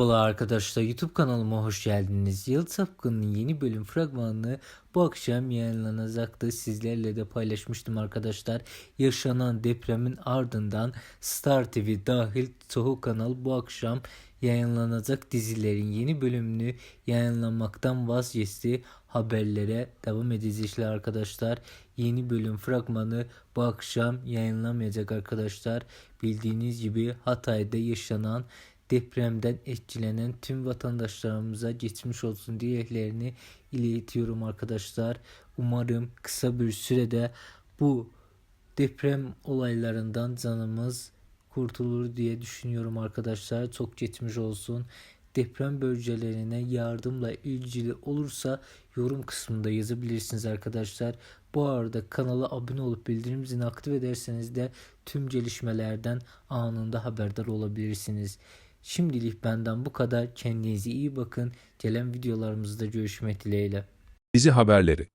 Merhaba arkadaşlar YouTube kanalıma hoş geldiniz. Yıl Sapkın'ın yeni bölüm fragmanını bu akşam yayınlanacaktı. Sizlerle de paylaşmıştım arkadaşlar. Yaşanan depremin ardından Star TV dahil çoğu kanal bu akşam yayınlanacak dizilerin yeni bölümünü yayınlamaktan vazgeçti. Haberlere devam edecekler arkadaşlar. Yeni bölüm fragmanı bu akşam yayınlamayacak arkadaşlar. Bildiğiniz gibi Hatay'da yaşanan depremden etkilenen tüm vatandaşlarımıza geçmiş olsun dileklerini iletiyorum arkadaşlar. Umarım kısa bir sürede bu deprem olaylarından canımız kurtulur diye düşünüyorum arkadaşlar. Çok geçmiş olsun. Deprem bölgelerine yardımla ilgili olursa yorum kısmında yazabilirsiniz arkadaşlar. Bu arada kanala abone olup bildirim zilini aktif ederseniz de tüm gelişmelerden anında haberdar olabilirsiniz. Şimdilik benden bu kadar. Kendinize iyi bakın. Gelen videolarımızda görüşmek dileğiyle. Dizi haberleri